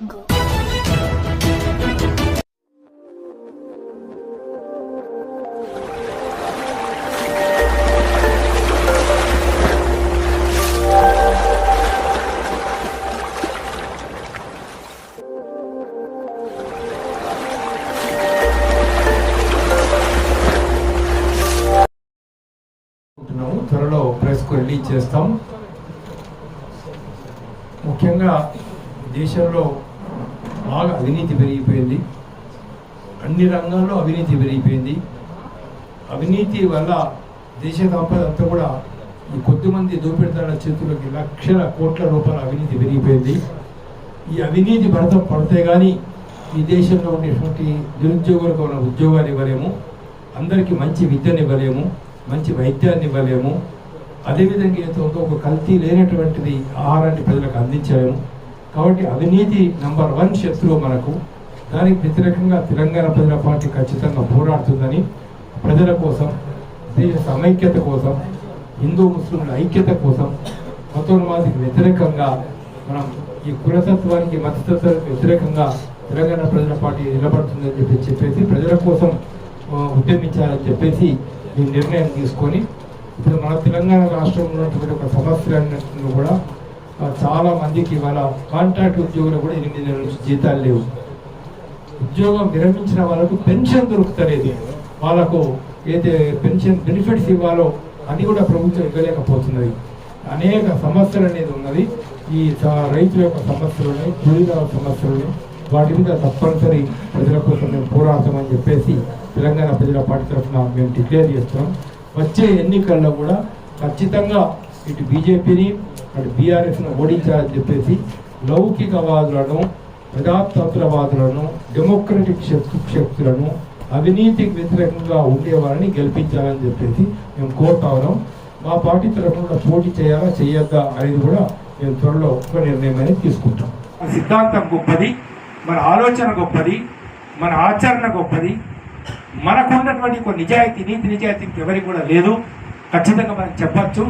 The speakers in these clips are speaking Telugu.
Go. అనుకుంటున్నాము త్వరలో ప్రెస్కు రిలీజ్ చేస్తాం ముఖ్యంగా దేశంలో బాగా అవినీతి పెరిగిపోయింది. అన్ని రంగాల్లో అవినీతి పెరిగిపోయింది. అవినీతి వల్ల దేశ సంపద అంతా కూడా ఈ కొద్దిమంది దోపిడీదారుల చేతులకి లక్షల కోట్ల రూపాయల అవినీతి పెరిగిపోయింది. ఈ అవినీతి భరత పడితే కానీ ఈ దేశంలో ఉండేటువంటి నిరుద్యోగులకు ఉన్న ఉద్యోగాలు ఇవ్వలేము. అందరికీ మంచి విద్యను ఇవ్వలేము. మంచి వైద్యాన్ని ఇవ్వలేము. అదేవిధంగా ఏదో ఒక కల్తీ లేనటువంటిది ఆహారాన్ని ప్రజలకు అందించలేము. కాబట్టి అవినీతి నంబర్ వన్ శత్రువు మనకు. దానికి వ్యతిరేకంగా తెలంగాణ ప్రజల పార్టీ ఖచ్చితంగా పోరాడుతుందని ప్రజల కోసం దేశ సమైక్యత కోసం హిందూ ముస్లింల ఐక్యత కోసం మతోన్మాదికి వ్యతిరేకంగా మనం ఈ కులతత్వానికి మతతత్వానికి వ్యతిరేకంగా తెలంగాణ ప్రజల పార్టీ నిలబడుతుందని చెప్పి చెప్పేసి ప్రజల కోసం ఉద్యమించాలని చెప్పేసి ఈ నిర్ణయం తీసుకొని ఇప్పుడు మన తెలంగాణ రాష్ట్రంలో ఉన్నటువంటి ఒక సమస్యలన్నింటినీ కూడా చాలా మందికి ఇవాళ కాంట్రాక్ట్ ఉద్యోగులు కూడా ఎనిమిది నెలల నుంచి జీతాలు లేవు. ఉద్యోగం విరమించిన వాళ్ళకు పెన్షన్ దొరుకుతలేదు. వాళ్ళకు ఏదైతే పెన్షన్ బెనిఫిట్స్ ఇవ్వాలో అది కూడా ప్రభుత్వం ఇవ్వలేకపోతున్నది. అనేక సమస్యలు అనేది ఉన్నది. ఈ స- రైతుల యొక్క సమస్యలు ఉన్నాయి సమస్యలని సమస్యలు వాటి మీద తప్పనిసరి ప్రజల కోసం మేము పోరాడతామని చెప్పేసి తెలంగాణ ప్రజల పార్టీ తరఫున మేము డిక్లేర్ చేస్తున్నాం. వచ్చే ఎన్నికల్లో కూడా ఖచ్చితంగా ఇటు బీజేపీని మరి బీఆర్ఎస్ను ఓడించాలని చెప్పేసి లౌకికవాదులను ప్రజాతంత్రవాదులను డెమోక్రటిక్ శక్తి శక్తులను అవినీతికి వ్యతిరేకంగా ఉండేవారిని గెలిపించాలని చెప్పేసి మేము కోరుతా ఉన్నాం. మా పార్టీ తరఫున కూడా పోటీ చేయాలా చేయొద్దా అనేది కూడా మేము త్వరలో ఒక నిర్ణయం అనేది తీసుకుంటాం. మన సిద్ధాంతం గొప్పది మన ఆలోచన గొప్పది మన ఆచరణ గొప్పది. మనకు ఉన్నటువంటి కొన్ని నిజాయితీ నీతి నిజాయితీ ఎవరికి కూడా లేదు. ఖచ్చితంగా మనం చెప్పచ్చు.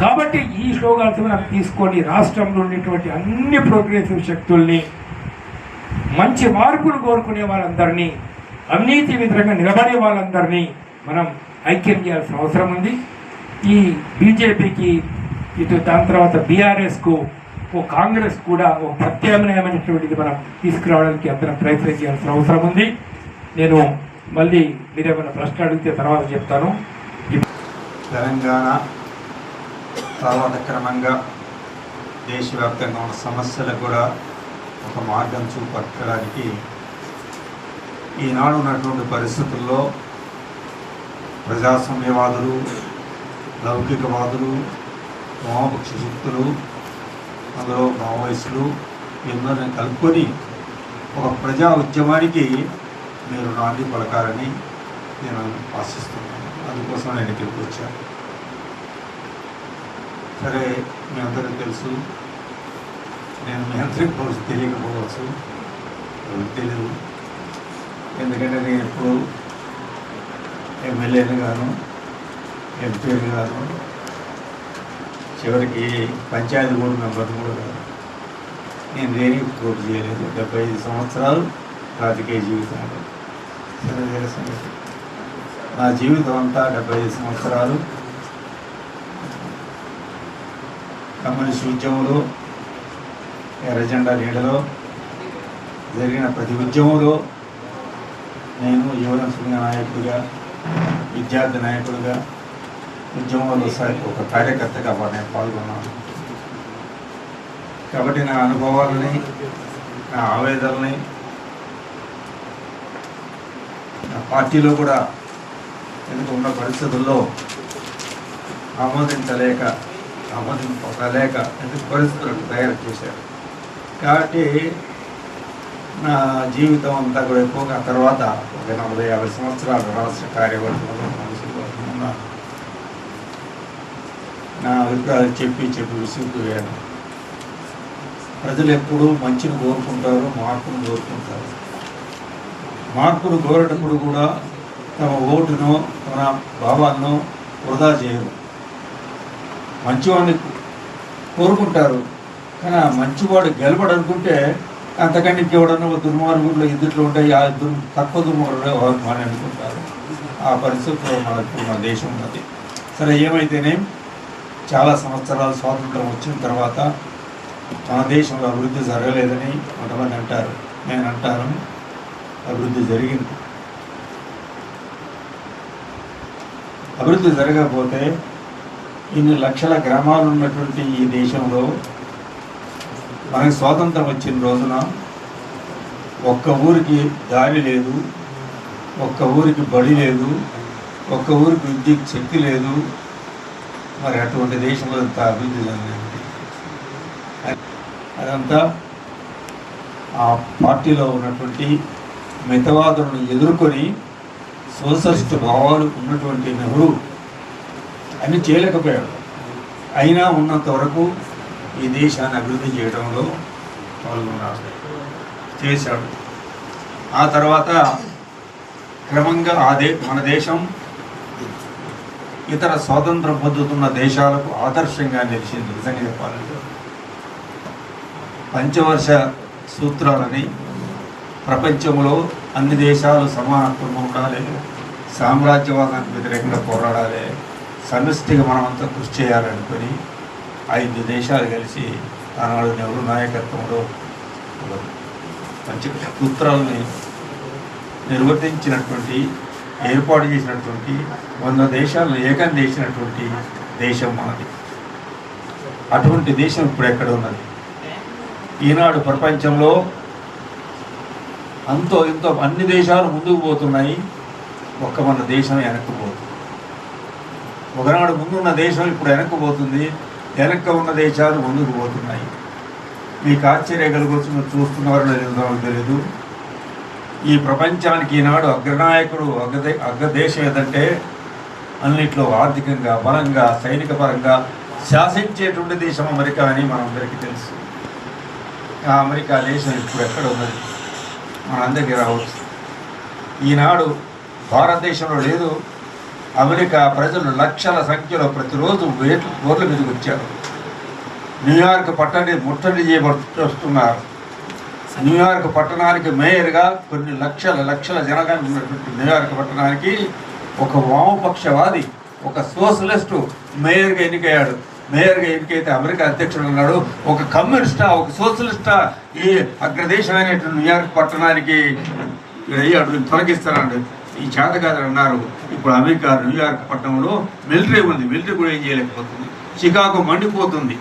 కాబట్టి ఈ స్లోగాల్స్ మనం తీసుకొని రాష్ట్రంలో ఉన్నటువంటి అన్ని ప్రోగ్రెసివ్ శక్తుల్ని మంచి మార్పులు కోరుకునే వాళ్ళందరినీ అవినీతి విధంగా నిలబడే వాళ్ళందరినీ మనం ఐక్యం చేయాల్సిన అవసరం ఉంది. ఈ బీజేపీకి ఇటు దాని తర్వాత బీఆర్ఎస్కు ఓ కాంగ్రెస్ కూడా ఓ ప్రత్యామ్నాయమైనటువంటిది మనం తీసుకురావడానికి అందరం ప్రయత్నం చేయాల్సిన అవసరం ఉంది. నేను మళ్ళీ మీరేమైనా ప్రశ్న అడిగితే తర్వాత చెప్తాను. తెలంగాణ తర్వాత క్రమంగా దేశవ్యాప్తంగా ఉన్న సమస్యలకు కూడా ఒక మార్గం చూపట్టడానికి ఈనాడు ఉన్నటువంటి పరిస్థితుల్లో ప్రజాస్వామ్యవాదులు లౌకికవాదులు వామపక్ష శక్తులు అందులో మావోయిస్టులు వీళ్ళని కలుపుకొని ఒక ప్రజా ఉద్యమానికి మీరు నాంది పలకాలని నేను ఆశిస్తున్నాను. అందుకోసం నేను ఇక్కడికి వచ్చాను. సరే మీ అందరికీ తెలుసు. నేను మీ అందరికీ తెలియకపోవచ్చు. తెలియదు ఎందుకంటే నేను ఎప్పుడు ఎమ్మెల్యేని గాను ఎంపీని గాను చివరికి పంచాయతీ బోర్డు మెంబర్ని కూడా కాదు నేను దేనికి పోటీ చేయలేదు. డెబ్బై ఐదు సంవత్సరాలు రాజకీయ జీవితాలు సరే సంగతి. నా జీవితం అంతా డెబ్బై ఐదు సంవత్సరాలు కమ్యూనిస్ట్ ఉద్యమంలో ఎర్రజెండా నీడలో జరిగిన ప్రతి ఉద్యమంలో నేను యువన సంఘ నాయకుడిగా విద్యార్థి నాయకుడిగా ఉద్యమంలో సై- ఒక కార్యకర్తగా నేను పాల్గొన్నాను. కాబట్టి నా అనుభవాలని నా ఆవేదనని నా పార్టీలో కూడా ఎందుకు ఉన్న పరిస్థితుల్లో ఆమోదించలేక ఒక లేక అంటే పరిస్థితులను తయారు చేశారు. కాబట్టి నా జీవితం అంతా కూడా ఎక్కువగా తర్వాత ఒక నలభై యాభై సంవత్సరాలు రాష్ట్ర కార్యవర్గంలో మనుషులు ఉన్నాను నా అభిప్రాయాలు చెప్పి చెప్పి విసిగిపోయాను. ప్రజలు ఎప్పుడూ మంచిని కోరుకుంటారు మార్పును కోరుకుంటారు. మార్పును కోరేటప్పుడు కూడా తమ ఓటును తమ భావాలను వృధా చేయరు. మంచివాడిని కోరుకుంటారు. కానీ ఆ మంచివాడు గెలవడనుకుంటే అంతకంటే ఇంకెవడన్నా దుర్మార్గుల్లో ఇద్దరు ఉంటాయి ఆ దుర్ తక్కువ దుర్మార్గుడే అని అనుకుంటారు. ఆ పరిస్థితుల్లో మనకు మన దేశం ఉన్నది. సరే ఏమైతేనే చాలా సంవత్సరాలు స్వాతంత్రం వచ్చిన తర్వాత మన దేశంలో అభివృద్ధి జరగలేదని కొంతమంది అంటారు. నేను అంటాను అభివృద్ధి జరిగింది. అభివృద్ధి జరగకపోతే ఇన్ని లక్షల గ్రామాలు ఉన్నటువంటి ఈ దేశంలో మనకి స్వాతంత్రం వచ్చిన రోజున ఒక్క ఊరికి దారి లేదు ఒక్క ఊరికి బడి లేదు ఒక్క ఊరికి విద్యుత్ శక్తి లేదు. మరి అటువంటి దేశంలో ఇంత అభివృద్ధి జరిగింది అదంతా ఆ పార్టీలో ఉన్నటువంటి మితవాదులను ఎదుర్కొని సోషలిస్ట్ భావాలు ఉన్నటువంటి నెహ్రూ అన్ని చేయలేకపోయాడు. అయినా ఉన్నంత వరకు ఈ దేశాన్ని అభివృద్ధి చేయడంలో పాల్గొన్నాడు చేశాడు. ఆ తర్వాత క్రమంగా ఆ దే మన దేశం ఇతర స్వాతంత్రం పొందుతున్న దేశాలకు ఆదర్శంగా నిలిచింది. నిజంగా చెప్పాలంటే పంచవర్ష సూత్రాలని ప్రపంచంలో అన్ని దేశాలు సమానత్వం ఉండాలి సామ్రాజ్యవాదానికి వ్యతిరేకంగా పోరాడాలి సమిష్టిగా మనమంతా కృషి చేయాలనుకొని ఐదు దేశాలు కలిసి ఆనాడు నెహ్రూ నాయకత్వంలో మంచి సూత్రాలని నిర్వర్తించినటువంటి ఏర్పాటు చేసినటువంటి వంద దేశాలను ఏకం చేసినటువంటి దేశం మనది. అటువంటి దేశం ఇప్పుడు ఎక్కడ ఉన్నది? ఈనాడు ప్రపంచంలో అంతో ఇంతో అన్ని దేశాలు ముందుకు పోతున్నాయి. ఒక్క మన దేశం వెనక్కి పోతుంది. ఒకనాడు ముందున్న దేశం ఇప్పుడు వెనక్కి పోతుంది వెనక్కి ఉన్న దేశాలు ముందుకు పోతున్నాయి. మీకు ఆశ్చర్య కలగవచ్చు మీరు చూస్తున్నారో లేదో నాకు తెలియదు ఈ ప్రపంచానికి ఈనాడు అగ్రనాయకుడు అగ్రదే అగ్రదేశం ఏదంటే అన్నిట్లో ఆర్థికంగా బలంగా సైనిక పరంగా శాసించేటువంటి దేశం అమెరికా అని మనందరికీ తెలుసు. ఆ అమెరికా దేశం ఇప్పుడు ఎక్కడ ఉన్నది? మనందరికీ రావచ్చు. ఈనాడు భారతదేశంలో లేదు. అమెరికా ప్రజలు లక్షల సంఖ్యలో ప్రతిరోజు వేట్లు రోడ్ల మీదకి వచ్చారు. న్యూయార్క్ పట్టణాన్ని ముట్టడి చేయబడుతున్నారు. న్యూయార్క్ పట్టణానికి మేయర్గా కొన్ని లక్షల లక్షల జనగా ఉన్నటువంటి న్యూయార్క్ పట్టణానికి ఒక వామపక్షవాది ఒక సోషలిస్టు మేయర్గా ఎన్నికయ్యాడు. మేయర్గా ఎన్నికైతే అమెరికా అధ్యక్షుడు ఉన్నాడు ఒక కమ్యూనిస్టా ఒక సోషలిస్టా ఈ అగ్రదేశమైనటువంటి న్యూయార్క్ పట్టణానికి అయ్యాడు తొలగిస్తానండి ఈ చేత అన్నారు ఇప్పుడు అమెరికా న్యూయార్క్ పట్టణంలో మిలిటరీ ఉంది. మిలిటరీ కూడా ఏం చేయలేకపోతుంది. చికాగో మండిపోతుంది.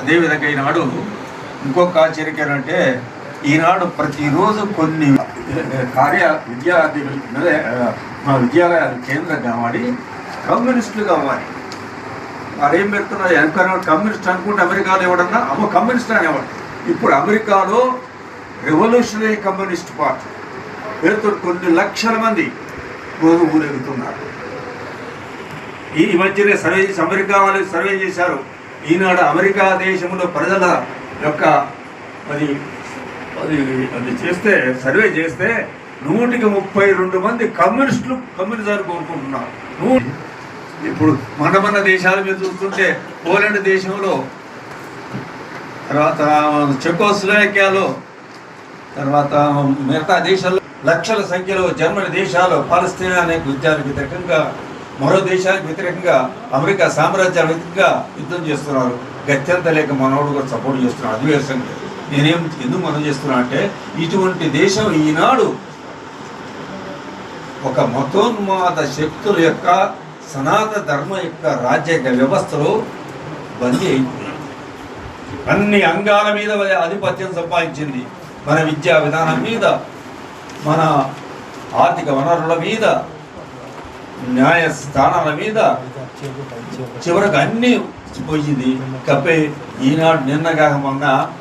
అదేవిధంగా ఈనాడు ఇంకొక ఆశ్చర్యం ఏంటంటే ఈనాడు ప్రతిరోజు కొన్ని కార్య విద్యా మా విద్యాలయాలు కేంద్రం కావాలి కమ్యూనిస్టులు కావాలి. వారేం పెడుతున్నారు? అనుకున్నాడు కమ్యూనిస్ట్ అనుకుంటే అమెరికాలో ఎవడన్నా? అమ్మ కమ్యూనిస్ట్ అనేవాడు ఇప్పుడు అమెరికాలో రెవల్యూషనరీ కమ్యూనిస్ట్ పార్టీ. పేరుతో కొన్ని లక్షల మంది రోజు ఊరేగుతున్నారు ఈ మధ్యనే సర్వే చేసి అమెరికా వాళ్ళు సర్వే చేశారు. ఈనాడు అమెరికా దేశంలో ప్రజల యొక్క అది అది అది చేస్తే సర్వే చేస్తే నూటికి ముప్పై రెండు మంది కమ్యూనిస్టులు కమ్యూనిజాలు కోరుకుంటున్నారు. ఇప్పుడు మన మన దేశాల మీద చూస్తుంటే పోలాండ్ దేశంలో తర్వాత చెకోస్లోవాకియాలో తర్వాత మిగతా దేశాల్లో లక్షల సంఖ్యలో జర్మనీ దేశాలు పాలస్తీనా అనే యుద్ధానికి వ్యతిరేకంగా మరో దేశానికి వ్యతిరేకంగా అమెరికా సామ్రాజ్యాల వ్యతిరేకంగా యుద్ధం చేస్తున్నారు. గత్యంత లేక మనోడు కూడా సపోర్ట్ చేస్తున్నారు. అధివేశంగా నేనేం ఎందుకు మనం చేస్తున్నా అంటే ఇటువంటి దేశం ఈనాడు ఒక మతోన్మాద శక్తుల యొక్క సనాతన ధర్మ యొక్క రాజ్యాంగ వ్యవస్థలో బందీ అయిపోయింది. అన్ని అంగాల మీద ఆధిపత్యం సంపాదించింది మన విద్యా విధానం మీద మన ఆర్థిక వనరుల మీద న్యాయ స్థానాల మీద చివరకు అన్ని పోయింది. కప్పే ఈనాడు నిన్నగా మొన్న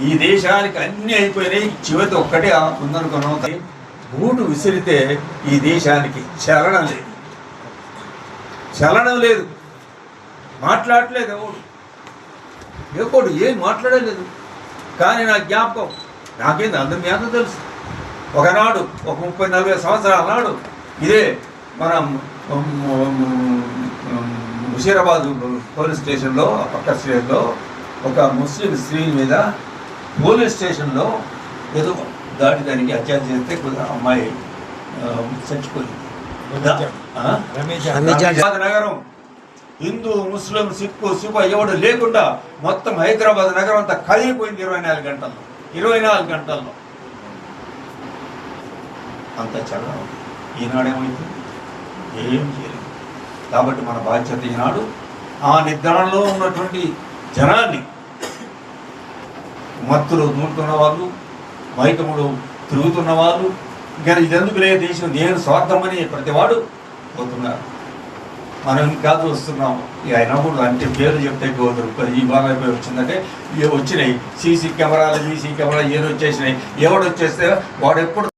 ఈ దేశానికి అన్ని అయిపోయినాయి. చివరి ఒక్కటే ఉందనుకున్నాం బూటు విసిరితే ఈ దేశానికి చలనం లేదు. చలనం లేదు. మాట్లాడలేదు ఎవడు? ఎవడు? ఏం మాట్లాడలేదు? కానీ నా జ్ఞాపకం నాకేంది? అందరి మీద తెలుసు. ఒకనాడు ఒక ముప్పై నలభై సంవత్సరాల నాడు ఇదే మనం ముషీరాబాద్ పోలీస్ స్టేషన్లో పక్క స్టేషన్లో ఒక ముస్లిం స్త్రీ మీద పోలీస్ స్టేషన్లో ఏదో దాడి దానికి హత్యాలు చేస్తే అమ్మాయి చచ్చిపోయింది. నగరం. హిందూ ముస్లిం సిక్కు సిబ్బ ఎవడు లేకుండా మొత్తం హైదరాబాద్ నగరం అంతా కదిలిపోయింది ఇరవై నాలుగు గంటల్లో. ఇరవై నాలుగు గంటల్లో. అంత చల్లగా ఉంది ఈనాడేమైంది? ఏం చేయలేదు. కాబట్టి మన బాధ్యత ఈనాడు ఆ నిద్రలో ఉన్నటువంటి జనాన్ని మత్తులో దూరుతున్న వాళ్ళు మైకములు తిరుగుతున్న వాళ్ళు ఇంకా ఇదెందుకులే దేశం నేను స్వార్థమని ప్రతివాడు పోతున్నారు. మనం ఇంకా వస్తున్నాం ఇక అయినా కూడా అంటే పేరు చెప్తే పోతారు ఈ బాగా పేరు వచ్చిందంటే ఇవి వచ్చినాయి. సీసీ కెమెరాలు సీసీ కెమెరా ఏదో వచ్చేసినాయి ఎవడు వచ్చేస్తే వాడు ఎప్పుడు